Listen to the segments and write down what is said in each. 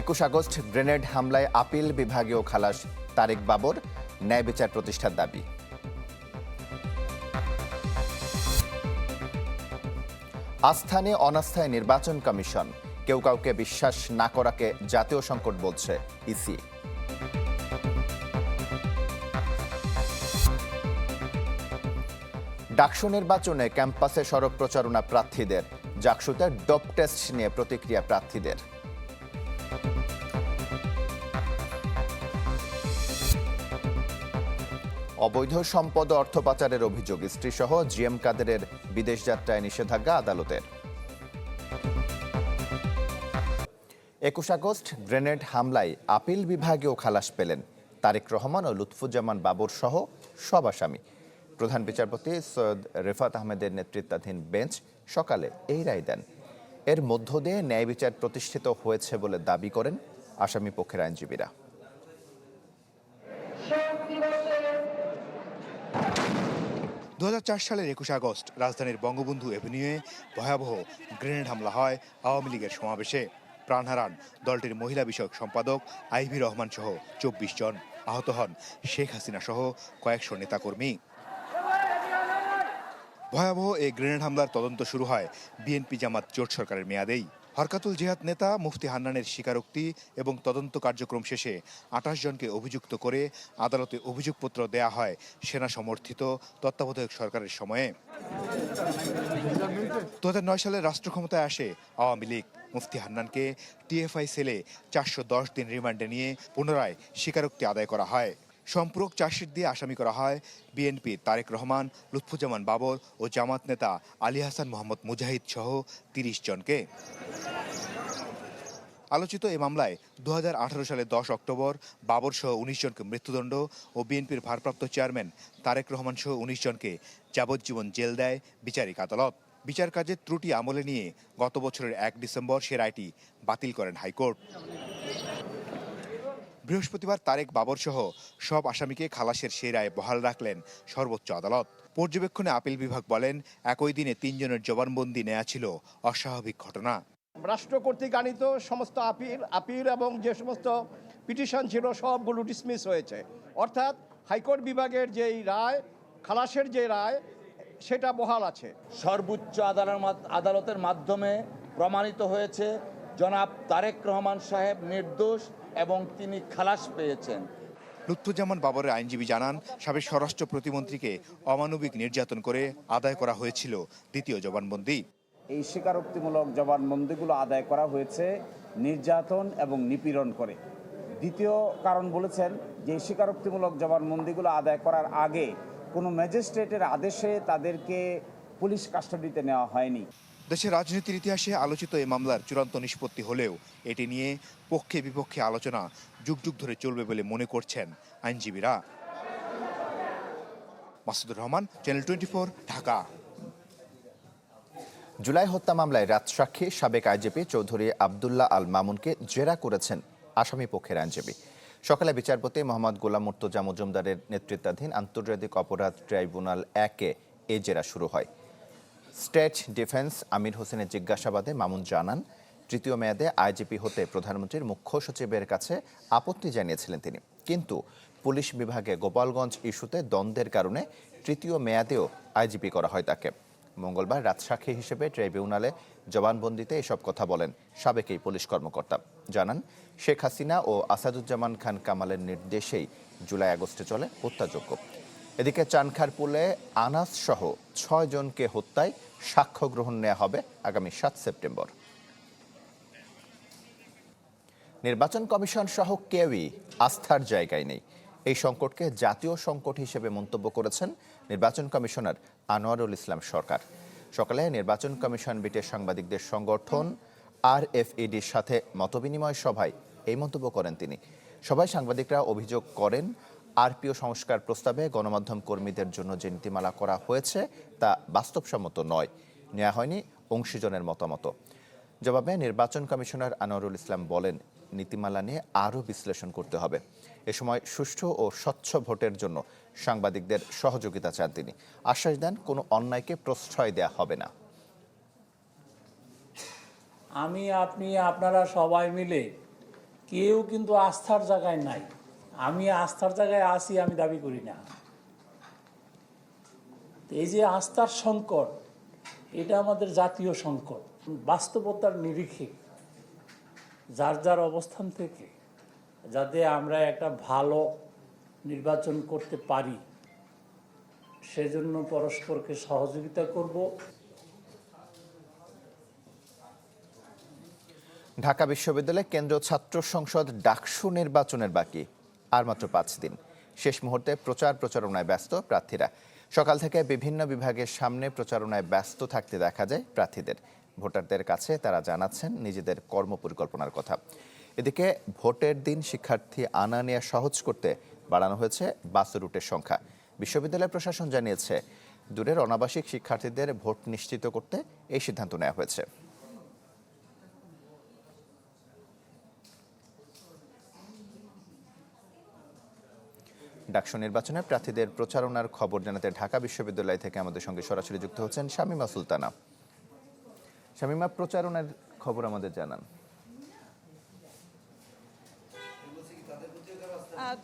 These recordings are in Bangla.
একুশ আগস্ট গ্রেনেড হামলায় আপিল বিভাগীয় খালাস তারেক বাবর ন্যায় বিচার প্রতিষ্ঠার দাবি। আস্থানে অনাস্থায় নির্বাচন কমিশন, কেউ কাউকে বিশ্বাস না করাকে জাতীয় সংকট বলছে ইসি। ডাকসু নির্বাচনে ক্যাম্পাসে সড়ক প্রচারণা প্রার্থীদের, জাকসুতে ডপ টেস্ট নিয়ে প্রতিক্রিয়া প্রার্থীদের। অবৈধ সম্পদ অর্থ পাচারের অভিযোগ, স্ত্রীসহ জিএম কাদেরের বিদেশ যাত্রায় নিষেধাজ্ঞা আদালতের। একুশ আগস্ট গ্রেনেড হামলায় আপিল বিভাগেও খালাস পেলেন তারেক রহমান ও লুৎফুজ্জামান বাবর সহ সব আসামি। প্রধান বিচারপতি সৈয়দ রেফাত আহমেদের নেতৃত্বাধীন বেঞ্চ সকালে এই রায় দেন। এর মধ্য দিয়ে ন্যায় বিচার প্রতিষ্ঠিত হয়েছে বলে দাবি করেন আসামি পক্ষের আইনজীবীরা। দু হাজার চার সালের একুশে আগস্ট রাজধানীর বঙ্গবন্ধু এভিনিউয়ে ভয়াবহ গ্রেনেড হামলা হয় আওয়ামী লীগের সমাবেশে। প্রাণ হারান দলটির মহিলা বিষয়ক সম্পাদক আইভি রহমান সহ চব্বিশ জন আহত হন শেখ হাসিনা সহ কয়েকশো নেতাকর্মী। ভয়াবহ এই গ্রেনেড হামলার তদন্ত শুরু হয় বিএনপি জামাত জোট সরকারের মেয়াদেই। হরকাতুল জিহাদ নেতা মুফতি হান্নানের স্বীকারোক্তি এবং তদন্ত কার্যক্রম শেষে আঠাশ জনকে অভিযুক্ত করে আদালতে অভিযোগপত্র দেয়া হয় সেনা সমর্থিত তত্ত্বাবধায়ক সরকারের সময়ে। দু হাজার নয় সালে রাষ্ট্র ক্ষমতায় আসে আওয়ামী লীগ। মুফতি হান্নানকে টিএফআই সেলে চারশো দশ দিন রিমান্ডে নিয়ে পুনরায় স্বীকারোক্তি আদায় করা হয়। সম্পূরক চার্জশিট দিয়ে আসামি করা হয় বিএনপি তারেক রহমান, লুৎফুজ্জামান বাবর ও জামাত নেতা আলী হাসান মোহাম্মদ মুজাহিদ সহ তিরিশ জনকে। আলোচিত এ মামলায় দু আঠারো সালে দশ অক্টোবর বাবর সহ উনিশ জনকে মৃত্যুদণ্ড ও বিএনপির ভারপ্রাপ্ত চেয়ারম্যান তারেক রহমান সহ উনিশ জনকে যাবজ্জীবন জেল দেয় বিচারিক আদালত। বিচার কাজের ত্রুটি আমলে নিয়ে গত বছরের এক ডিসেম্বর সে রায়টি বাতিল করেন হাইকোর্ট। বৃহস্পতিবার তারেক বাবর সহ সব আসামিকে খালাসের সেই রায় বহাল রাখলেন সর্বোচ্চ আদালত। পর্যবেক্ষণে আপিল বিভাগ বলেন একই দিনে তিনজনের জবানবন্দি নেওয়া ছিল অস্বাভাবিক ঘটনা। রাষ্ট্র কর্তৃক আনিত সমস্ত আপিল আপিল এবং যে সমস্ত পিটিশন ছিল সবগুলো ডিসমিস হয়েছে। অর্থাৎ হাইকোর্ট বিভাগের যেই রায় খালাসের যে রায় সেটা বহাল আছে। সর্বোচ্চ আদালত আদালতের মাধ্যমে প্রমাণিত হয়েছে জনাব তারেক রহমান সাহেব নির্দোষ এবং তিনি খালাস পেয়েছেন। লুৎফুজ্জামান বাবরের আইনজীবী জানান সাবেক স্বরাষ্ট্র প্রতিমন্ত্রীকে অমানবিক নির্যাতন করে আদায় করা হয়েছিল দ্বিতীয় জবানবন্দি। এই স্বীকারোক্তিমূলক জবানবন্দিগুলো আদায় করা হয়েছে নির্যাতন এবং নিপীড়ন করে। দ্বিতীয় কারণ বলেছেন যে এই স্বীকারোক্তিমূলক জবানবন্দিগুলো আদায় করার আগে কোনো ম্যাজিস্ট্রেটের আদেশে তাদেরকে পুলিশ কাস্টাডিতে নেওয়া হয়নি। দেশের রাজনীতির ইতিহাসে আলোচিত এই মামলার চূড়ান্ত নিষ্পত্তি হলেও এটি নিয়ে পক্ষে বিপক্ষে আলোচনা যুগ যুগ ধরে চলবে বলে মনে করছেন আইনজীবীরা। Masudur Rahman channel twenty Dhaka. July হত্যা মামলায় রাজসাক্ষী সাবেক আইজিপি চৌধুরী আবদুল্লাহ আল মামুনকে জেরা করেছেন আসামি পক্ষের আইনজীবী। সকালে বিচারপতি মোহাম্মদ গোলাম মুর্তজা মজুমদারের নেতৃত্বাধীন আন্তর্জাতিক অপরাধ ট্রাইব্যুনাল একে এ জেরা শুরু হয়। স্টেট ডিফেন্স আমির হোসেনের জিজ্ঞাসাবাদে মামুন জানান, তৃতীয় মেয়াদে আইজিপি হতে প্রধানমন্ত্রীর মুখ্য সচিবের কাছে আপত্তি জানিয়েছিলেন তিনি। কিন্তু পুলিশ বিভাগে গোপালগঞ্জ ইস্যুতে দ্বন্দ্বের কারণে তৃতীয় মেয়াদেও আইজিপি করা হয় তাকে। মঙ্গলবার রাজসাক্ষী হিসেবে ট্রাইব্যুনালে জবানবন্দিতে এসব কথা বলেন সাবেক এই পুলিশ কর্মকর্তা। জানান, শেখ হাসিনা ও আসাদুজ্জামান খান কামালের নির্দেশেই জুলাই আগস্টে চলে হত্যাযজ্ঞ। এদিকে চানখারপুলে আনাস সহ ছয় জনকে হত্যায় সাক্ষ্য গ্রহণ নেওয়া হবে আগামী সাত সেপ্টেম্বর। নির্বাচন কমিশন সহ কেউই আস্থার জায়গায় নেই। এই সংকটকে জাতীয় সংকট হিসেবে মন্তব্য করেছেন নির্বাচন কমিশনার আনোয়ারুল ইসলাম সরকার। সকালে নির্বাচন কমিশন বিটের সাংবাদিকদের সংগঠন আর এফইডির সাথে মতবিনিময় সভায় এই মন্তব্য করেন তিনি। সভায় সাংবাদিকরা অভিযোগ করেন আরপিও সংস্কার প্রস্তাবে গণমাধ্যম কর্মীদের জন্য যে নীতিমালা করা হয়েছে, তা বাস্তবসম্মত নয়। নেওয়া হয়নি অংশীজনের মতামত জবাবে নির্বাচন কমিশনার আনোয়ারুল ইসলাম বলেন, নীতিমালা নিয়ে আরও বিশ্লেষণ করতে হবে। এ সময় সুষ্ঠু ও স্বচ্ছ ভোটের জন্য সাংবাদিকদের সহযোগিতা চান তিনি। আশ্বাস দেন, কোনো অন্যায়কে প্রশ্রয় দেওয়া হবে না। আমি, আপনি, আপনারা সবাই মিলে কেউ কিন্তু আস্থার জায়গায় নাই। আমি আস্থার জায়গায় আসি আমি দাবি করি না। এই যে আস্থার সংকট, এটা আমাদের জাতীয় সংকট, বাস্তবতার নিরিখে। যার যার অবস্থান থেকে, যাতে আমরা একটা ভালো নির্বাচন করতে পারি, সেজন্য পরস্পরকে সহযোগিতা করব। ঢাকা বিশ্ববিদ্যালয় কেন্দ্রীয় ছাত্র সংসদ ডাকসু নির্বাচনের বাকি। আর মাত্র পাঁচ দিন। শেষ মুহূর্তে প্রচার প্রচারণায় ব্যস্ত প্রার্থীরা। সকাল থেকে বিভিন্ন বিভাগের সামনে প্রচারণায় ব্যস্ত থাকতে দেখা যায় প্রার্থীদের। ভোটারদের কাছে তারা জানাচ্ছেন নিজেদের কর্মপরিকল্পনার কথা। এদিকে ভোটের দিন শিক্ষার্থী আনা নেওয়া সহজ করতে বাড়ানো হয়েছে বাস রুটের সংখ্যা। বিশ্ববিদ্যালয় প্রশাসন জানিয়েছে, দূরের অনাবাসিক শিক্ষার্থীদের ভোট নিশ্চিত করতে এই সিদ্ধান্ত নেওয়া হয়েছে। ডাকসু নির্বাচনে প্রার্থীদের প্রচারণার খবর জানাতে ঢাকা বিশ্ববিদ্যালয় থেকে আমাদের সঙ্গে সরাসরি যুক্ত হচ্ছেন শামিমা সুলতানা। শামিমা, প্রচারণার খবর আমাদের জানান।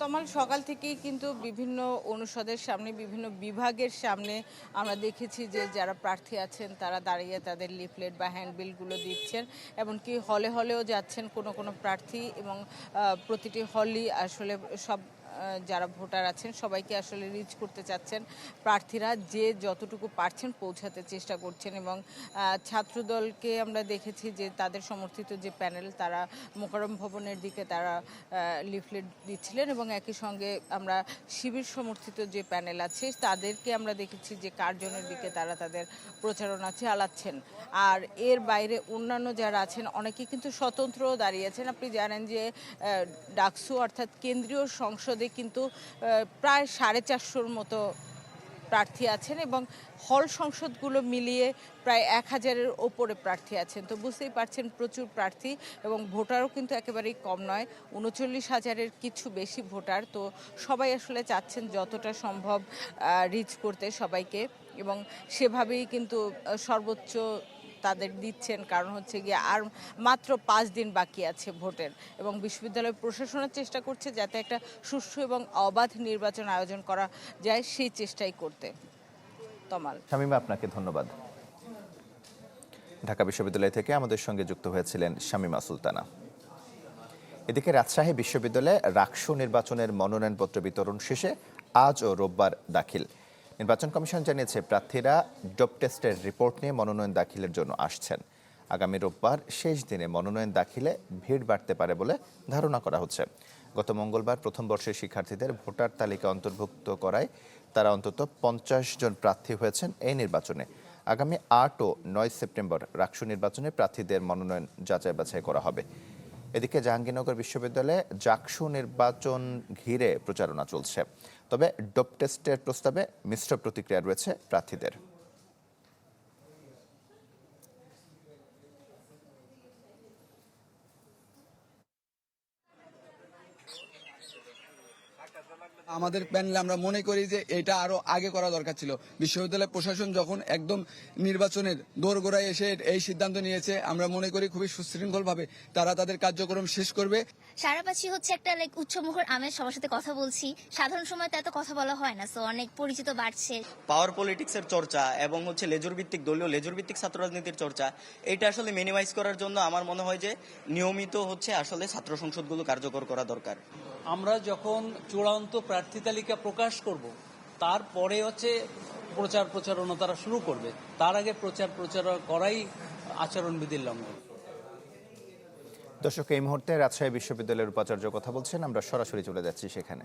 তমাল, সকাল থেকেই কিন্তু বিভিন্ন অনুষদের সামনে, বিভিন্ন বিভাগের সামনে আমরা দেখেছি যে যারা প্রার্থী আছেন, তারা দাঁড়িয়ে তাদের লিফলেট বা হ্যান্ডবিলগুলো দিচ্ছেন এমনকি হলে হলেও যাচ্ছেন কোনো কোনো প্রার্থী এবং প্রতিটি হলই আসলে সব যারা ভোটার আছেন, সবাইকে আসলে রিচ করতে চাচ্ছেন। প্রার্থীরা যে যতটুকু পারছেন পৌঁছাতে চেষ্টা করছেন এবং ছাত্রদলকে আমরা দেখেছি যে তাদের সমর্থিত যে প্যানেল, তারা মোকারম ভবনের দিকে তারা লিফলেট দিচ্ছিলেন এবং একই সঙ্গে আমরা শিবির সমর্থিত যে প্যানেল আছে, তাদেরকে আমরা দেখেছি যে কার্জনের দিকে তারা তাদের প্রচারণা চালাচ্ছেন। আর এর বাইরে অন্যান্য যারা আছেন অনেকে কিন্তু স্বতন্ত্রও দাঁড়িয়েছেন আপনি জানেন যে ডাকসু অর্থাৎ কেন্দ্রীয় সংসদে কিন্তু প্রায় সাড়ে চারশোর মতো প্রার্থী আছেন এবং হল সংসদগুলো মিলিয়ে প্রায় এক হাজারের ওপরে প্রার্থী আছেন। তো বুঝতেই পারছেন, প্রচুর প্রার্থী এবং ভোটারও কিন্তু একেবারেই কম নয়। উনচল্লিশ হাজারের কিছু বেশি ভোটার। তো সবাই আসলে চাচ্ছেন যতটা সম্ভব রিচ করতে সবাইকে এবং সেভাবেই কিন্তু সর্বোচ্চ তাদের দিচ্ছেন, কারণ হচ্ছে গিয়ে আর মাত্র পাঁচ দিন বাকি আছে ভোটের। এবং বিশ্ববিদ্যালয় প্রশাসনের চেষ্টা করছে যাতে একটা সুষ্ঠু এবং অবাধ নির্বাচন আয়োজন করা যায় সেই চেষ্টাই করতে। তমাল। শামিমা, আপনাকে ধন্যবাদ। ঢাকা বিশ্ববিদ্যালয় থেকে আমাদের সঙ্গে যুক্ত হয়েছিলেন শামিমা সুলতানা। এদিকে রাজশাহী বিশ্ববিদ্যালয়ে রাকসু নির্বাচনের মনোনয়নপত্র বিতরণ শেষে আজ ও রোববার দাখিল। নির্বাচন কমিশন জানিয়েছে, প্রার্থীরা ডোপ টেস্টের রিপোর্ট নিয়ে মনোনয়ন দাখিলের জন্য আসছেন। আগামী রোববার শেষ দিনে মনোনয়ন দাখিলে ভিড় বাড়তে পারে বলে ধারণা করা হচ্ছে। গত মঙ্গলবার প্রথম বর্ষের শিক্ষার্থীদের ভোটার তালিকা অন্তর্ভুক্ত করায় তারা অন্তত পঞ্চাশ জন প্রার্থী হয়েছেন এই নির্বাচনে। আগামী আট ও নয় সেপ্টেম্বর রাকসু নির্বাচনে প্রার্থীদের মনোনয়ন যাচাই বাছাই করা হবে। এদিকে জাহাঙ্গীরনগর বিশ্ববিদ্যালয়ে জাকসু নির্বাচন ঘিরে প্রচারণা চলছে। তবে ডোপ টেস্টের প্রস্তাবে মিশ্র প্রতিক্রিয়া রয়েছে প্রার্থীদের। আমাদের প্যানেলে আমরা মনে করি যে এটা আরও আগে করা দরকার ছিল। বিশ্ববিদ্যালয় প্রশাসন যখন একদম নির্বাচনের দোরগোড়ায় এসে এই সিদ্ধান্ত নিয়েছে আমরা মনে করি খুবই সুশৃঙ্খল ভাবে তারা তাদের কার্যক্রম শেষ করবে। সারাপাচি হচ্ছে একটা লাইক উচ্চমুখর আমের সবার সাথে কথা বলছি। সাধারণ সময় তো এত কথা বলা হয় না সো অনেক পরিচিত বাড়ছে। পাওয়ার পলিটিক্সের চর্চা এবং হচ্ছে লেজুর ভিত্তিক দলীয় লেজুর ভিত্তিক ছাত্র রাজনীতির চর্চা এটা আসলে মিনিমাইজ করার জন্য আমার মনে হয় যে নিয়মিত হচ্ছে আসলে ছাত্র সংসদগুলো কার্যকর করা দরকার। আমরা যখন চূড়ান্ত প্রার্থী তালিকা প্রকাশ করব, তারপরে হচ্ছে প্রচার প্রচারণা তারা শুরু করবে। তার আগে প্রচার প্রচার করাই আচরণবিধির লঙ্ঘন। দর্শক, এই মুহূর্তে রাজশাহী বিশ্ববিদ্যালয়ের উপাচার্য কথা বলছেন, আমরা সরাসরি চলে যাচ্ছি সেখানে।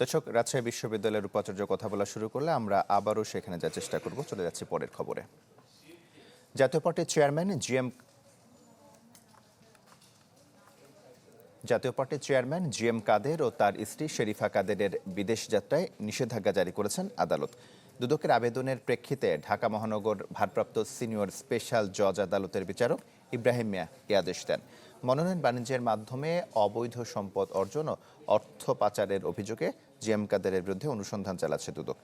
দর্শক রাজশাহী বিশ্ববিদ্যালয়ের উপাচার্য কথা বলা শুরু করলে আমরা আবারও সেখানে যাওয়ার চেষ্টা করব। চলে যাচ্ছি পরের খবরে। জাতীয় পার্টির চেয়ারম্যান জি এম জাতীয় পার্টির চেয়ারম্যান জি এম কাদের ও তার স্ত্রী শেরিফা কাদেরের বিদেশ যাত্রায় নিষেধাজ্ঞা জারি করেছেন আদালত। দুদকের আবেদনের প্রেক্ষিতে ঢাকা মহানগর ভারপ্রাপ্ত সিনিয়র স্পেশাল জজ আদালতের বিচারক ইব্রাহিম মিয়া এ আদেশ দেন। মনোনয়ন বাণিজ্যের মাধ্যমে অবৈধ সম্পদ অর্জন ও অর্থ পাচারের অভিযোগে জি এম কাদেরের বিরুদ্ধে অনুসন্ধান চালাচ্ছে দুদক।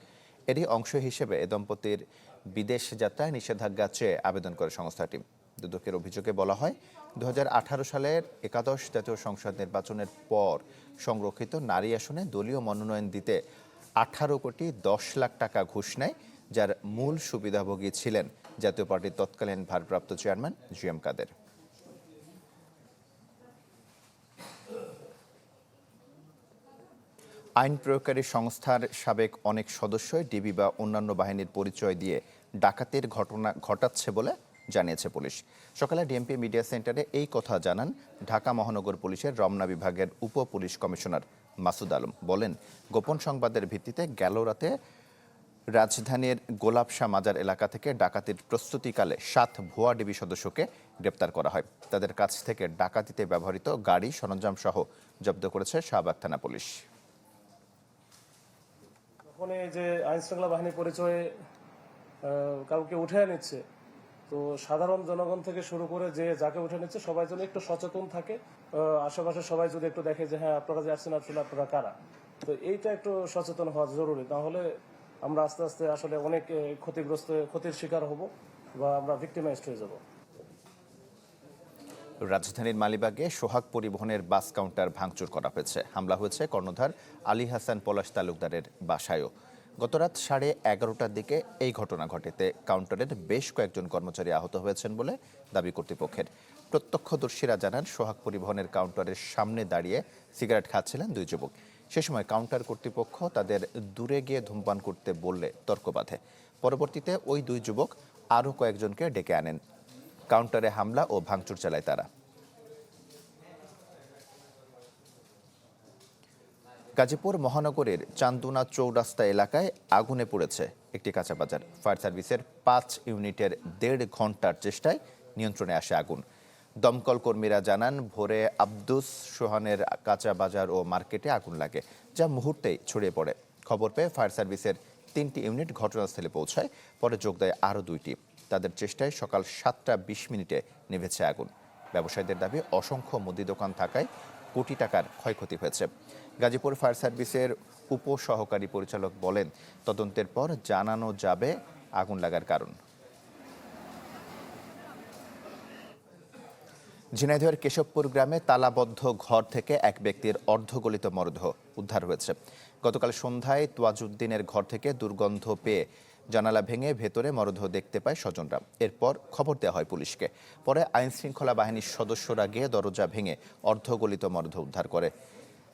এরই অংশ হিসেবে এ দম্পতির বিদেশ যাত্রায় নিষেধাজ্ঞা চেয়ে আবেদন করে সংস্থাটি। দুদকের অভিযোগে বলা হয় দু হাজার আঠারো সালের একাদশ জাতীয় সংসদ নির্বাচনের পর সংরক্ষিত নারী আসনে দলীয় মনোনয়ন দিতে আঠারো কোটি দশ লাখ টাকা ঘুষ নেয়, যার মূল সুবিধাভোগী ছিলেন জাতীয় পার্টির তৎকালীন ভারপ্রাপ্ত চেয়ারম্যান জি এম কাদের। আইন প্রয়োগকারী সংস্থার সাবেক অনেক সদস্যই ডিবি বা অন্যান্য বাহিনীর পরিচয় দিয়ে ডাকাতের ঘটনা ঘটাচ্ছে বলে জানিয়েছে পুলিশ। সকালে ডিএমপি মিডিয়া সেন্টারে এই কথা জানান ঢাকা মহানগর পুলিশের রমনা বিভাগের উপ পুলিশ কমিশনার মাসুদ আলম। বলেন, গোপন সংবাদের ভিত্তিতে গেল রাতে রাজধানীর গোলাপশা মাজার এলাকা থেকে ডাকাতির প্রস্তুতিকালে সাত ভুয়া ডিবি সদস্যকে গ্রেপ্তার করা হয়। তাদের কাছ থেকে ডাকাতিতে ব্যবহৃত গাড়ি সরঞ্জাম সহ জব্দ করেছে শাহবাগ থানা পুলিশ। এই যে আইন শৃঙ্খলা বাহিনী পরিচয়ে কাউকে উঠে নিচ্ছে, তো সাধারণ জনগণ থেকে শুরু করে যে যাকে উঠে নিচ্ছে সবাই যেন একটু সচেতন থাকে আশেপাশে সবাই যদি একটু দেখে যে হ্যাঁ আপনারা যে আসছেন, আসলে আপনারা কারা? তো এইটা একটু সচেতন হওয়া জরুরি। তাহলে আমরা আস্তে আস্তে আসলে অনেক ক্ষতিগ্রস্ত, ক্ষতির শিকার হব বা আমরা ভিক্টিমাইজড হয়ে যাব। রাজধানীর মালিবাগে সোহাগ পরিবহনের বাস কাউন্টার ভাঙচুর করা হয়েছে। হামলা হয়েছে কর্ণধার আলী হাসান পলাশ তালুকদারের বাসায়ও। গতরাত সাড়ে এগারোটার দিকে এই ঘটনা ঘটেতে কাউন্টারের বেশ কয়েকজন কর্মচারী আহত হয়েছেন বলে দাবি কর্তৃপক্ষের। প্রত্যক্ষদর্শীরা জানান, সোহাগ পরিবহনের কাউন্টারের সামনে দাঁড়িয়ে সিগারেট খাচ্ছিলেন দুই যুবক। সে সময় কাউন্টার কর্তৃপক্ষ তাদের দূরে গিয়ে ধূমপান করতে বললে তর্ক বাধে। পরবর্তীতে ওই দুই যুবক আরও কয়েকজনকে ডেকে আনেন। কাউন্টারে হামলা ও ভাঙচুর চালায় তারা। গাজীপুর মহানগরের চান্দুনা চৌরাস্তা এলাকায় আগুনে পড়েছে একটি কাঁচা বাজার। ফায়ার সার্ভিসের পাঁচ ইউনিটের দেড় ঘণ্টার চেষ্টায় নিয়ন্ত্রণে আসে আগুন। দমকল কর্মীরা জানান, ভোরে আব্দুস সোহানের কাঁচা বাজার ও মার্কেটে আগুন লাগে, যা মুহূর্তেই ছড়িয়ে পড়ে। খবর পেয়ে ফায়ার সার্ভিসের তিনটি ইউনিট ঘটনাস্থলে পৌঁছায়, পরে যোগ দেয় আরও দুইটি। তাদের চেষ্টায় সকাল সাতটা বিশ মিনিটে নিভেছে আগুন। ব্যবসায়ীদের দাবি, অসংখ্য মুদি দোকান থাকায় কোটি টাকার ক্ষয়ক্ষতি হয়েছে। গাজীপুর ফায়ার সার্ভিসের উপ সহকারী পরিচালক বলেন, তদন্তের পর জানানো যাবে আগুন লাগার কারণ। ঝিনাইদহের কেশবপুর গ্রামে তালাবদ্ধ ঘর থেকে এক ব্যক্তির অর্ধগলিত মরদেহ উদ্ধার হয়েছে। গতকাল সন্ধ্যায় তোয়াজুদ্দিনের ঘর থেকে দুর্গন্ধ পেয়ে জানালা ভেঙে ভেতরে মরদেহ দেখতে পায় স্বজনরা। এরপর খবর দেওয়া হয় পুলিশকে। পরে আইন শৃঙ্খলা বাহিনীর সদস্যরা গিয়ে দরজা ভেঙে অর্ধগলিত মরদেহ উদ্ধার করে।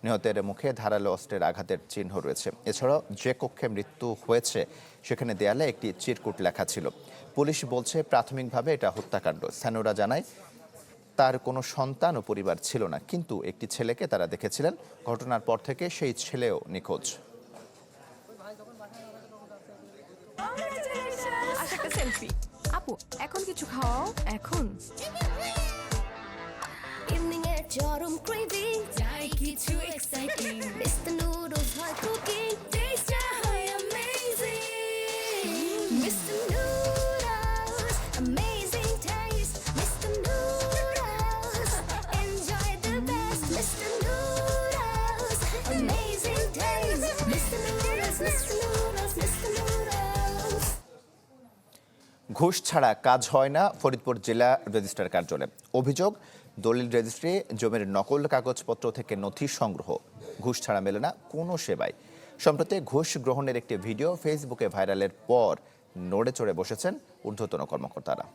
নিহতের মুখে ধারালো অস্ত্রের আঘাতের চিহ্ন রয়েছে। এছাড়াও যে কক্ষে মৃত্যু হয়েছে, সেখানে দেয়ালে একটি চিরকুট লেখা ছিল। পুলিশ বলছে, প্রাথমিকভাবে এটা হত্যাকাণ্ড। স্থানীয়রা জানায়, তার কোনো সন্তান ও পরিবার ছিল না, কিন্তু একটি ছেলেকে তারা দেখেছিলেন। ঘটনার পর থেকে সেই ছেলেও নিখোঁজ। সেলফি আপু এখন কিছু খাওয়াও এখন ইভিনিং এর চরম ক্রেভিং চাই কিছু এক্সাইটিং মিস্টার নুডলস হয় কুকিং টেস্ট হয় amazing Mister Noodles amazing taste Mister Noodles enjoy the best Mister Noodles amazing taste Mister Noodles Mister ঘুষ ছাড়া কাজ হয় না, ফরিদপুর জেলা রেজিস্ট্রার কার্যালয়ে। অভিযোগ, দলিল রেজিস্ট্রি, জমির নকল কাগজপত্র থেকে নথি সংগ্রহ। ঘুষ ছাড়া মেলে না কোনো সেবায় সম্প্রতি ঘুষ গ্রহণের একটি ভিডিও ফেসবুকে ভাইরালের পর নড়ে চড়ে বসেছেন ঊর্ধ্বতন কর্মকর্তারা।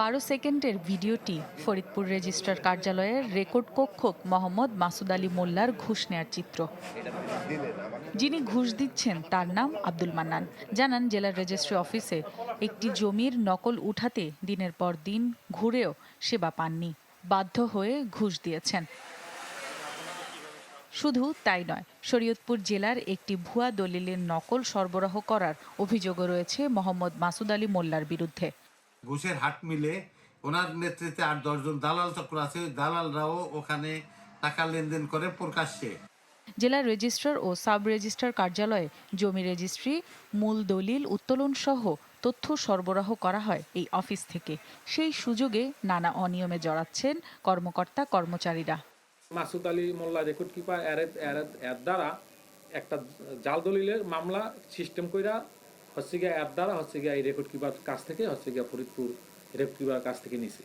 বারো সেকেন্ডের ভিডিওটি ফরিদপুর রেজিস্ট্রার কার্যালয়ের রেকর্ড কক্ষক মোহাম্মদ মাসুদ আলী মোল্লার ঘুষ নেয়ার চিত্র। যিনি ঘুষ দিচ্ছেন, তার নাম আব্দুল মান্নান। জানান জেলার রেজিস্ট্রি অফিসে একটি জমির নকল উঠাতে দিনের পর দিন ঘুরেও সেবা পাননি। বাধ্য হয়ে ঘুষ দিয়েছেন। শুধু তাই নয়, শরীয়তপুর জেলার একটি ভুয়া দলিলের নকল সরবরাহ করার অভিযোগও রয়েছে মোহাম্মদ মাসুদ আলী মোল্লার বিরুদ্ধে। ঘুষের হাট মিলে ওনার নেতৃত্বে আট দশজন দালাল চক্র আছে। দালালরাও ওখানে টাকা লেনদেন করে প্রকাশ্যে। জেলা রেজিস্ট্রার ও সাব রেজিস্ট্রার কার্যালয়ে জমি রেজিস্ট্রি, মূল দলিল উত্তোলন সহ তথ্য সরবরাহ করা হয় এই অফিস থেকে। সেই সুযোগে নানা অনিয়মে জড়াচ্ছেন কর্মকর্তা, কর্মচারীরা। মাসুদ আলী মোল্লা রেকর্ড কিপার, এর দ্বারা একটা জাল দলিলের মামলা সিস্টেম কইরা হচ্ছে গিয়া এর দ্বারা হচ্ছে গিয়া এই রেকর্ড কিপার কাছ থেকে হচ্ছে গিয়া ফরিদপুর রেকর্ড কিপার কাছ থেকে নিছি।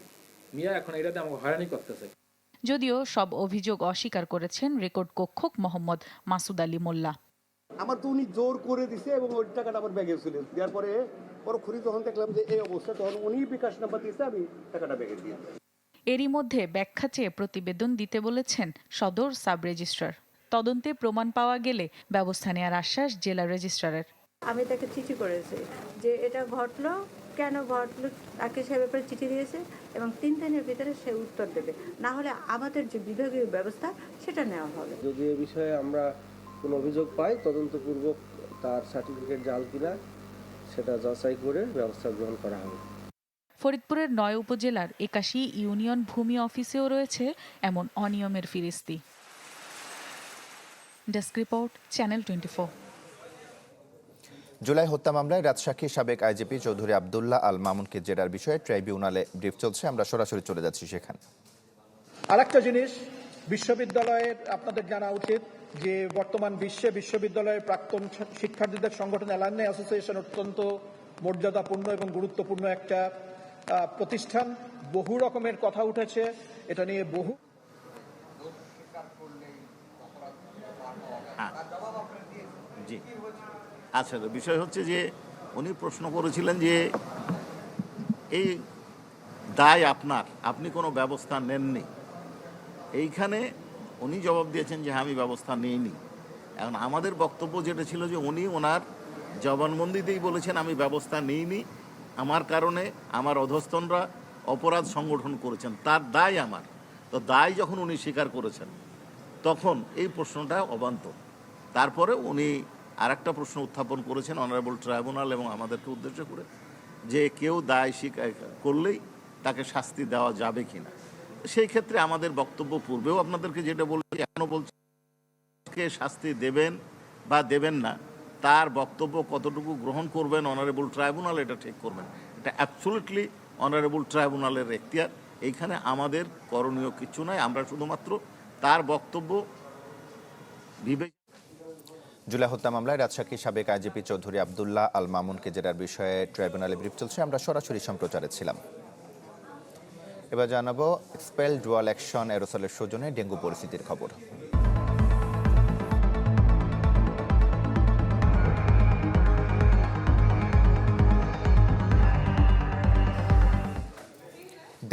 মিয়া এখন এটাতে আমাকে হয়রানি করতেছে। যদিও সব অভিযোগ অস্বীকার করেছেন রেকর্ড কক্ষক মোহাম্মদ মাসুদ আলী মোল্লা। আমার তো উনি জোর করে দিছে এবং ওই টাকাটা আমার ব্যাগে ছিল। দেওয়ার পরে পরক্ষণে যখন দেখলাম যে এই অবস্থা তখন উনি বিকাশ নাম্বার দিয়েছে আমি টাকাটা ব্যাগে দিয়ে এরই মধ্যে ব্যাখ্যা চেয়ে প্রতিবেদন দিতে বলেছেন সদর সাব রেজিস্ট্রার। তদন্তে প্রমাণ পাওয়া গেলে ব্যবস্থা নেওয়ার আশ্বাস জেলা রেজিস্ট্রারের। আমি তাকে চিঠি করেছি যে এটা ঘটলো কেন ঘটলো তাকে সে ব্যাপারে চিঠি দিয়েছে এবং তিন দিনের ভিতরে সে উত্তর দেবে। না হলে আমাদের যে বিভাগীয় ব্যবস্থা সেটা নেওয়া হবে। যদি এ বিষয়ে আমরা কোনো অভিযোগ পাই তদন্তপূর্বক তার সার্টিফিকেট জাল কিনা সেটা যাচাই করে ব্যবস্থা গ্রহণ করা হবে। ফরিদপুরের নয় উপজেলার একাশি ইউনিয়ন ভূমি অফিসেও রয়েছে এমন অনিয়মের ফিরিস্তি। Desk report channel twenty July হত্যা মামলায় রাজশাখী সাবেক আইজিপি চৌধুরী আবদুল্লাহ আল মামুনকে জেরার বিষয়ে ট্রাইব্যুনালে ব্রিফ চলছে। আমরা সরাসরি চলে যাচ্ছি সেখানে। আরেকটা জিনিস বিশ্ববিদ্যালয়ের আপনাদের জানা উচিত যে বর্তমান বিশ্বে বিশ্ববিদ্যালয়ের প্রাক্তন শিক্ষার্থীদের সংগঠন অ্যালামনাই অ্যাসোসিয়েশন অত্যন্ত মর্যাদাপূর্ণ এবং গুরুত্বপূর্ণ একটা প্রতিষ্ঠান। বহু রকমের কথা উঠেছে। এটা নিয়ে বহু জি। আচ্ছা বিষয় হচ্ছে যে উনি প্রশ্ন করেছিলেন যে এই দায় আপনার আপনি কোনো ব্যবস্থা নেননি। এইখানে উনি জবাব দিয়েছেন যে হ্যাঁ, আমি ব্যবস্থা নিইনি। এখন আমাদের বক্তব্য যেটা ছিল যে উনি ওনার জবানবন্দিতেই বলেছেন আমি ব্যবস্থা নিইনি। আমার কারণে আমার অধস্তনরা অপরাধ সংগঠন করেছেন তার দায় আমার। তো দায় যখন উনি স্বীকার করেছেন তখন এই প্রশ্নটা অবান্তর। তারপরে উনি আরেকটা প্রশ্ন উত্থাপন করেছেন অনারেবল ট্রাইব্যুনাল এবং আমাদেরকে উদ্দেশ্য করে যে কেউ দায় স্বীকার করলেই তাকে শাস্তি দেওয়া যাবে কি না সেই ক্ষেত্রে আমাদের বক্তব্য পূর্বেও আপনাদেরকে যেটা বলছি এখনও বলছি, কে শাস্তি দেবেন বা দেবেন না, তার বক্তব্য কতটুকু গ্রহণ করবেন অনারেবল ট্রাইব্যুনাল এটা ঠিক করবেন। এটা অ্যাবসোলিউটলি অনারেবল ট্রাইব্যুনালের এখতিয়ার। এইখানে আমাদের করণীয় কিছু নয় আমরা শুধুমাত্র তার বক্তব্য বিবেক জুলাই হত্যা মামলায় রাজশাহী সাবেক আইজিপি চৌধুরী আবদুল্লাহ আল মামুনকে জেরার বিষয়ে ট্রাইব্যুনালে ব্রিফ চলছে। আমরা সরাসরি সম্প্রচারে ছিলাম। এবার জানাব স্পেল ডুয়াল অ্যাকশন এরোসলের সৌজনে ডেঙ্গু পরিস্থিতির খবর।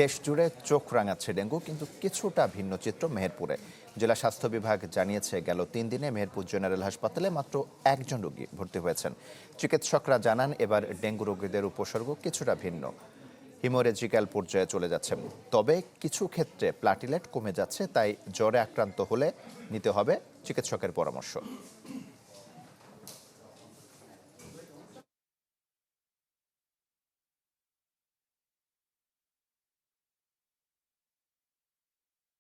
দেশ জুড়ে চোখ রাঙাচ্ছে ডেঙ্গু, কিন্তু কিছুটা ভিন্ন চিত্র মেহেরপুরে। জেলা স্বাস্থ্য বিভাগ জানিয়েছে, গেল তিন দিনে মেহেরপুর জেনারেল হাসপাতালে মাত্র একজন রোগী ভর্তি হয়েছেন। চিকিৎসকরা জানান, এবার ডেঙ্গু রোগীদের উপসর্গ কিছুটা ভিন্ন। হিমোরেজিক্যাল পর্যায়ে চলে যাচ্ছে। তবে কিছু ক্ষেত্রে প্লাটিলেট কমে যাচ্ছে, তাই জ্বরে আক্রান্ত হলে নিতে হবে চিকিৎসকের পরামর্শ।